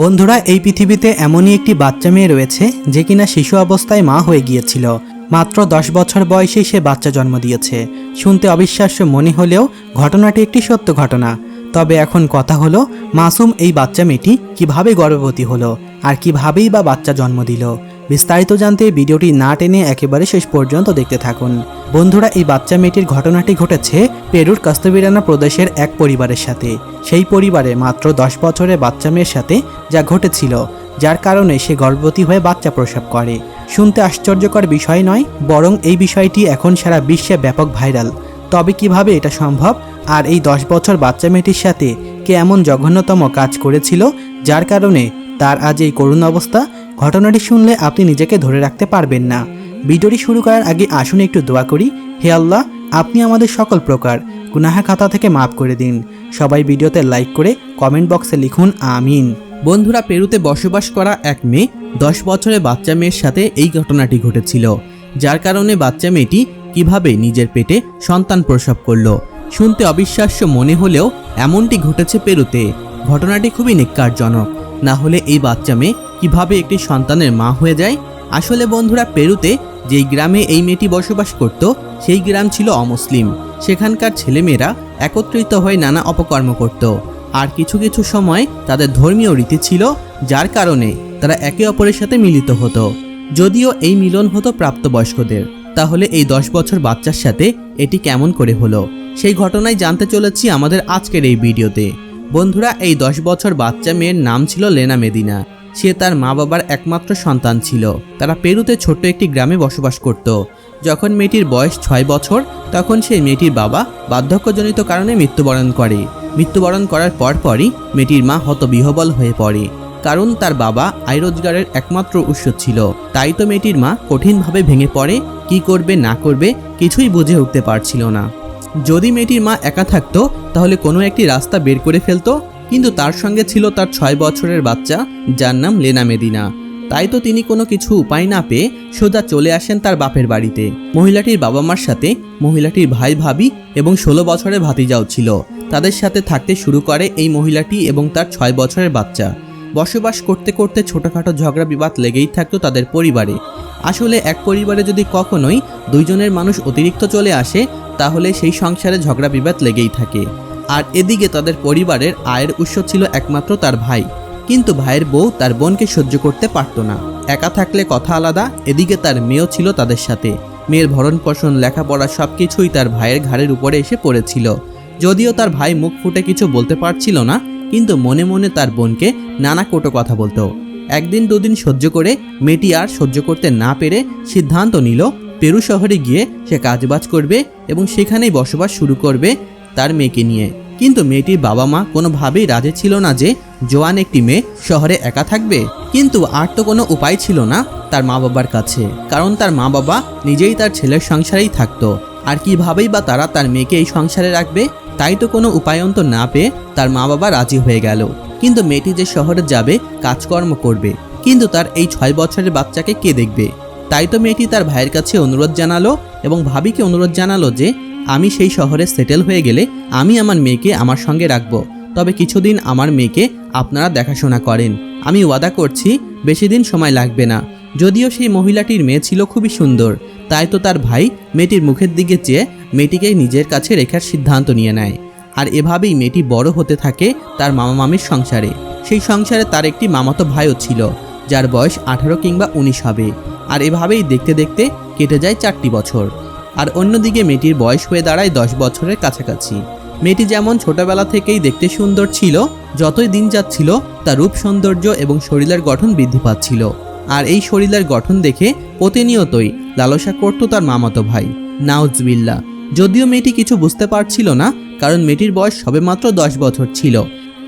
বন্ধুরা, এই পৃথিবীতে এমনই একটি বাচ্চা মেয়ে রয়েছে যে কিনা শিশু অবস্থায় মা হয়ে গিয়েছিল। মাত্র দশ বছর বয়সে সে বাচ্চা জন্ম দিয়েছে। শুনতে অবিশ্বাস্য মনে হলেও ঘটনাটি একটি সত্য ঘটনা। তবে এখন কথা হলো, মাসুম এই বাচ্চা মেয়েটি কীভাবে গর্ভবতী হলো আর কিভাবেই বা বাচ্চা জন্ম দিল। বিস্তারিত জানতে ভিডিওটি না টেনে একেবারে শেষ পর্যন্ত দেখতে থাকুন। বন্ধুরা, এই বাচ্চা মেয়েটির ঘটনাটি ঘটেছে পেরুর কাস্তবিরানা প্রদেশের এক পরিবারের সাথে। সেই পরিবারে মাত্র দশ বছরের বাচ্চা মেয়ের সাথে যা ঘটেছিল, যার কারণে সে গর্ভবতী হয়ে বাচ্চা প্রসব করে। শুনতে আশ্চর্যকর বিষয় নয়, বরং এই বিষয়টি এখন সারা বিশ্বে ব্যাপক ভাইরাল। তবে কীভাবে এটা সম্ভব আর এই দশ বছর বাচ্চা মেয়েটির সাথে কে এমন জঘন্যতম কাজ করেছিল, যার কারণে তার আজ এই করুণ অবস্থা ঘটনাটি শুনলে আপনি নিজেকে ধরে রাখতে পারবেন না। ভিডিওটি শুরু করার আগে আসুন একটু দোয়া করি। হে আল্লাহ, আপনি আমাদের সকল প্রকার গুনাহা খাতা থেকে মাফ করে দিন। সবাই ভিডিওতে লাইক করে কমেন্ট বক্সে লিখুন, আমিন। বন্ধুরা, পেরুতে বসবাস করা এক মেয়ে, দশ বছরের বাচ্চা মেয়ের সাথে এই ঘটনাটি ঘটেছিল। যার কারণে বাচ্চা মেয়েটি কীভাবে নিজের পেটে সন্তান প্রসব করল, শুনতে অবিশ্বাস্য মনে হলেও এমনটি ঘটেছে পেরুতে। ঘটনাটি খুবই নিকারজনক। না হলে এই বাচ্চা মেয়ে কীভাবে একটি সন্তানের মা হয়ে যায়? আসলে বন্ধুরা, পেরুতে যেই গ্রামে এই মেয়েটি বসবাস করত, সেই গ্রাম ছিল অমুসলিম। সেখানকার ছেলেমেয়েরা একত্রিত হয়ে নানা অপকর্ম করত। আর কিছু কিছু সময় তাদের ধর্মীয় রীতি ছিল, যার কারণে তারা একে অপরের সাথে মিলিত হতো। যদিও এই মিলন হতো প্রাপ্তবয়স্কদের। তাহলে এই দশ বছর বাচ্চার সাথে এটি কেমন করে হলো? সেই ঘটনায় জানতে চলেছি আমাদের আজকের এই ভিডিওতে। বন্ধুরা, এই দশ বছর বাচ্চা মেয়ের নাম ছিল লেনা মেদিনা। সে তার মা বাবার একমাত্র সন্তান ছিল। তারা পেরুতে ছোট্ট একটি গ্রামে বসবাস করত। যখন মেয়েটির বয়স ছয় বছর, তখন সেই মেয়েটির বাবা বার্ধক্যজনিত কারণে মৃত্যুবরণ করে। মৃত্যুবরণ করার পরপরই মেয়েটির মা হতবিহবল হয়ে পড়ে। কারণ তার বাবা আয় রোজগারের একমাত্র উৎস ছিল। তাই তো মেয়েটির মা কঠিনভাবে ভেঙে পড়ে, কি করবে না করবে কিছুই বুঝে উঠতে পারছিল না। যদি মেয়েটির মা একা থাকতো, তাহলে কোনো একটি রাস্তা বের করে ফেলতো, কিন্তু তার সঙ্গে ছিল তার ছয় বছরের বাচ্চা, যার নাম লেনা মেদিনা। তাই তো তিনি কোনো কিছু উপায় না পেয়ে সোজা চলে আসেন তার বাপের বাড়িতে। মহিলাটির বাবা মার সাথে মহিলাটির ভাই ভাবি এবং ষোলো বছরের ভাতিজাও ছিল। তাদের সাথে থাকতে শুরু করে এই মহিলাটি এবং তার ছয় বছরের বাচ্চা। বসবাস করতে করতে ছোটোখাটো ঝগড়া বিবাদ লেগেই থাকতো তাদের পরিবারে। আসলে এক পরিবারে যদি কখনোই দুইজনের মানুষ অতিরিক্ত চলে আসে তাহলে সেই সংসারে ঝগড়া বিবাদ লেগেই থাকে। আর এদিকে তাদের পরিবারের আয়ের উৎস ছিল একমাত্র তার ভাই। কিন্তু ভাইয়ের বউ তার বোনকে সহ্য করতে পারতো না। একা থাকলে কথা আলাদা, এদিকে তার মেয়েও ছিল তাদের সাথে। মেয়ের ভরণ পোষণ লেখাপড়া সব কিছুই তার ভাইয়ের ঘাড়ের উপরে এসে পড়েছিল। যদিও তার ভাই মুখ ফুটে কিছু বলতে পারছিল না, কিন্তু মনে মনে তার বোনকে নানা কোটো কথা বলতো। একদিন দুদিন সহ্য করে মেয়েটি আর সহ্য করতে না পেরে সিদ্ধান্ত নিল পেরু শহরে গিয়ে সে কাজবাজ করবে এবং সেখানেই বসবাস শুরু করবে তার মেয়েকে নিয়ে। কিন্তু মেয়েটির বাবা মা কোনোভাবেই রাজি ছিল না যে জোয়ান একটি মেয়ে শহরে একা থাকবে। কিন্তু আর তো কোনো উপায় ছিল না তার মা বাবার কাছে। কারণ তার মা বাবা নিজেই তার ছেলের সংসারেই থাকতো। আর কিভাবেই বা তারা তার মেয়েকে এই সংসারে রাখবে, তাই তো কোনো উপায়ন্ত না পেয়ে তার মা বাবা রাজি হয়ে গেল। কিন্তু মেয়েটি যে শহরে যাবে, কাজকর্ম করবে। কিন্তু তার এই ছয় বছরের বাচ্চাকে কে দেখবে? তাই তো মেয়েটি তার ভাইয়ের কাছে অনুরোধ জানালো এবং ভাবিকে অনুরোধ জানালো যে, আমি সেই শহরে সেটেল হয়ে গেলে আমি আমার মেয়েকে আমার সঙ্গে রাখব। তবে কিছুদিন আমার মেয়েকে আপনারা দেখাশোনা করেন। আমি ওয়াদা করছি, বেশি দিন সময় লাগবে না। যদিও সেই মহিলাটির মেয়ে ছিল খুবই সুন্দর, তাই তো তার ভাই মেয়েটির মুখের দিকে চেয়ে মেয়েটিকে নিজের কাছে রেখার সিদ্ধান্ত নিয়ে নেয়। আর এভাবেই মেয়েটি বড় হতে থাকে তার মামা মামির সংসারে। সেই সংসারে তার একটি মামাতো ভাইও ছিল, যার বয়স আঠারো কিংবা উনিশ হবে। আর এভাবেই দেখতে দেখতে কেটে যায় চারটি বছর। আর অন্যদিকে মেয়েটির বয়স হয়ে দাঁড়ায় দশ বছরের কাছাকাছি। মেয়েটি যেমন ছোটবেলা থেকেই দেখতে সুন্দর ছিল, যতই দিন যাচ্ছিল, তার রূপ সৌন্দর্য এবং শরীরের গঠন বৃদ্ধি পাচ্ছিল। আর এই শরীরের গঠন দেখে প্রতিনিয়তই লালসা করত তার মামাতো ভাই, নাউজবিল্লা। যদিও মেয়েটি কিছু বুঝতে পারছিল না, কারণ মেয়েটির বয়স সবেমাত্র দশ বছর ছিল,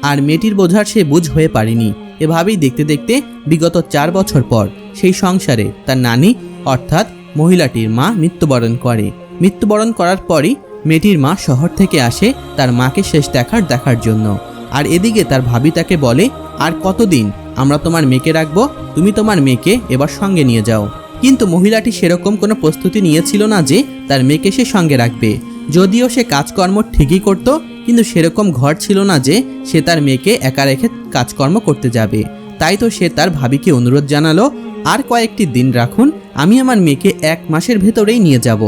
আর মেয়েটির বোঝার সে বুঝ হয়ে পারেনি। এভাবেই দেখতে দেখতে বিগত চার বছর পর সেই সংসারে তার নানি, অর্থাৎ মহিলাটির মা মৃত্যুবরণ করে। মৃত্যুবরণ করার পরই মেয়েটির মা শহর থেকে আসে তার মাকে শেষ দেখার দেখার জন্য। আর এদিকে তার ভাবি তাকে বলে, আর কতদিন? আমরা তোমার মেয়েকে রাখব, তুমি তোমার মেয়েকে এবার সঙ্গে নিয়ে যাও। কিন্তু মহিলাটি সেরকম কোনো প্রস্তুতি নিয়েছিল না যে তার মেয়েকে সে সঙ্গে রাখবে। যদিও সে কাজকর্ম ঠিকই করত কিন্তু সেরকম ঘর ছিল না যে সে তার মেয়েকে একা রেখে কাজকর্ম করতে যাবে। তাই তো সে তার ভাবিকে অনুরোধ জানালো, আর কয়েকটি দিন রাখুন, আমি আমার মেয়েকে এক মাসের ভেতরেই নিয়ে যাব।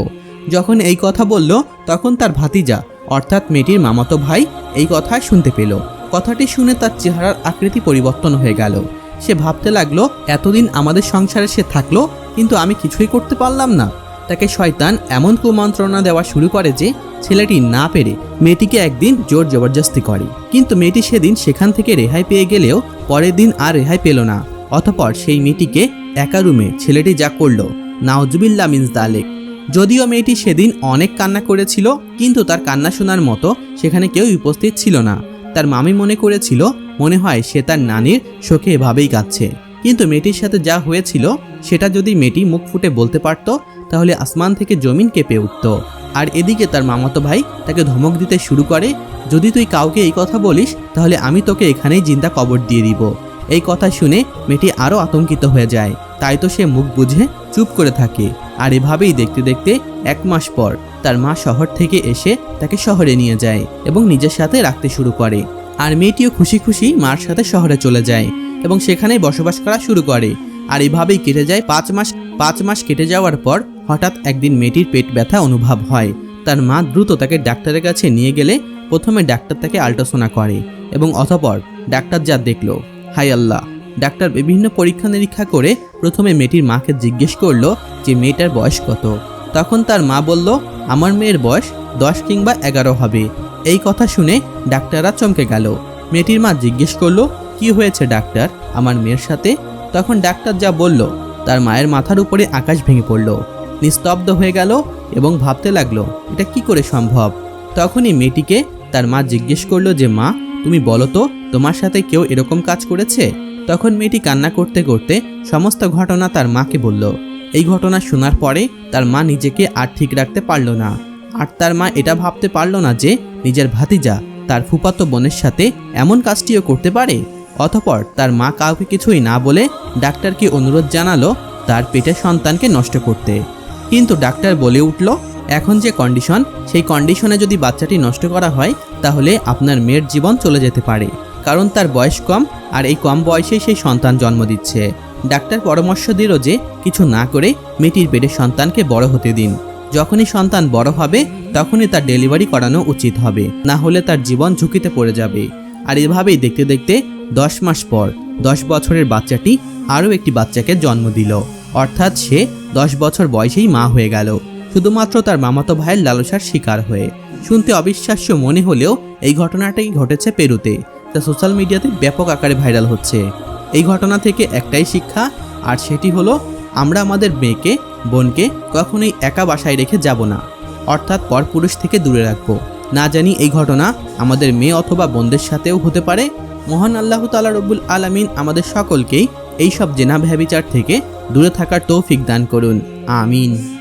যখন এই কথা বলল, তখন তার ভাতিজা, অর্থাৎ মেয়েটির মামাতো ভাই, এই কথা শুনতে পেল। কথাটি শুনে তার চেহারার আকৃতি পরিবর্তন হয়ে গেল। সে ভাবতে লাগল, এতদিন আমাদের সংসারে সে থাকল, কিন্তু আমি কিছুই করতে পারলাম না। তাকে শয়তান এমন কুমন্ত্রণা দেওয়া শুরু করে যে ছেলেটি না পেরে মেয়েটিকে একদিন জোর জবরদস্তি করে। কিন্তু মেয়েটি সেদিন সেখান থেকে রেহাই পেয়ে গেলেও পরের দিন আর রেহাই পেল না। অতপর সেই মেয়েটিকে একা রুমে ছেলেটি যা করল নাওজুবিল্লা মিন্স দালেক। যদিও মেয়েটি সেদিন অনেক কান্না করেছিল, কিন্তু তার কান্না শোনার মতো সেখানে কেউ উপস্থিত ছিল না। তার মামি মনে করেছিল, মনে হয় সে তার নানির শোকে এভাবেই কাঁদছে। কিন্তু মেয়েটির সাথে যা হয়েছিল, সেটা যদি মেয়েটি মুখ ফুটে বলতে পারত, তাহলে আসমান থেকে জমিন কেঁপে উঠত। আর এদিকে তার মামাতো ভাই তাকে ধমক দিতে শুরু করে, যদি তুই কাউকে এই কথা বলিস, তাহলে আমি তোকে এখানেই জিন্দা কবর দিয়ে দিব। এই কথা শুনে মেয়েটি আরও আতঙ্কিত হয়ে যায়। তাই তো সে মুখ বুঝে চুপ করে থাকে। আর এভাবেই দেখতে দেখতে এক মাস পর তার মা শহর থেকে এসে তাকে শহরে নিয়ে যায় এবং নিজের সাথে রাখতে শুরু করে। আর মেয়েটিও খুশি খুশি মার সাথে শহরে চলে যায়। এবং সেখানেই বসবাস করা শুরু করে। আর এভাবেই কেটে যায় পাঁচ মাস পাঁচ মাস কেটে যাওয়ার পর হঠাৎ একদিন মেয়েটির পেট ব্যথা অনুভব হয়। তার মা দ্রুত তাকে ডাক্তারের কাছে নিয়ে গেলে প্রথমে ডাক্তার তাকে আল্ট্রাসোনা করে এবং অতপর ডাক্তার যা দেখল হাই আল্লাহ! ডাক্তার বিভিন্ন পরীক্ষা নিরীক্ষা করে প্রথমে মেয়েটির মাকে জিজ্ঞেস করল যে মেয়েটার বয়স কত? তখন তার মা বলল, আমার মেয়ের বয়স দশ কিংবা এগারো হবে। এই কথা শুনে ডাক্তাররা চমকে গেল। মেয়েটির মা জিজ্ঞেস করল কি হয়েছে, ডাক্তার? আমার মেয়ের সাথে? তখন ডাক্তার যা বলল, তার মায়ের মাথার উপরে আকাশ ভেঙে পড়ল। নিস্তব্ধ হয়ে গেল এবং ভাবতে লাগল, এটা কি করে সম্ভব? তখনই মেয়েটিকে তার মা জিজ্ঞেস করল যে, মা, তুমি বলো তো, তোমার সাথে কেউ এরকম কাজ করেছে? তখন মেয়েটি কান্না করতে করতে সমস্ত ঘটনা তার মাকে বলল। এই ঘটনা শোনার পরে তার মা নিজেকে আর ঠিক রাখতে পারল না। আর তার মা এটা ভাবতে পারল না যে, নিজের ভাতিজা তার ফুপাতো বোনের সাথে এমন কাজটিও করতে পারে। অতপর তার মা কাউকে কিছুই না বলে ডাক্তারকে অনুরোধ জানালো তার পেটে সন্তানকে নষ্ট করতে। কিন্তু ডাক্তার বলে উঠল, এখন যে কন্ডিশন সেই কন্ডিশনে যদি বাচ্চাটি নষ্ট করা হয়, তাহলে আপনার মেয়ের জীবন চলে যেতে পারে। কারণ তার বয়স কম, আর এই কম বয়সেই সেই সন্তান জন্ম দিচ্ছে। ডাক্তার পরামর্শ দিল যে, কিছু না করে মেয়েটির পেটে সন্তানকে বড় হতে দিন। যখনই সন্তান বড় হবে, তখনই তার ডেলিভারি করানো উচিত হবে। না হলে তার জীবন ঝুঁকিতে পড়ে যাবে। আর এভাবেই দেখতে দেখতে দশ মাস পর দশ বছরের বাচ্চাটি আরও একটি বাচ্চাকে জন্ম দিল। অর্থাৎ সে দশ বছর বয়সেই মা হয়ে গেল। শুধুমাত্র তার মামাতো ভাইয়ের লালসার শিকার হয়ে। শুনতে অবিশ্বাস্য মনে হলেও এই ঘটনাটাই ঘটেছে পেরুতে তা সোশ্যাল মিডিয়াতে ব্যাপক আকারে ভাইরাল হচ্ছে। এই ঘটনা থেকে একটাই শিক্ষা, আর সেটি হলো, আমরা আমাদের মেয়েকে, বোনকে কখনোই একা বাসায় রেখে যাব না। অর্থাৎ পরপুরুষ থেকে দূরে রাখব। না জানি এই ঘটনা আমাদের মেয়ে অথবা বোনদের সাথেও হতে পারে মহান আল্লাহ তালা রব্বুল আলামিন আমাদের সকলকেই এইসব জেনা ভ্যাবিচার থেকে দূরে থাকার তৌফিক দান করুন। আমিন।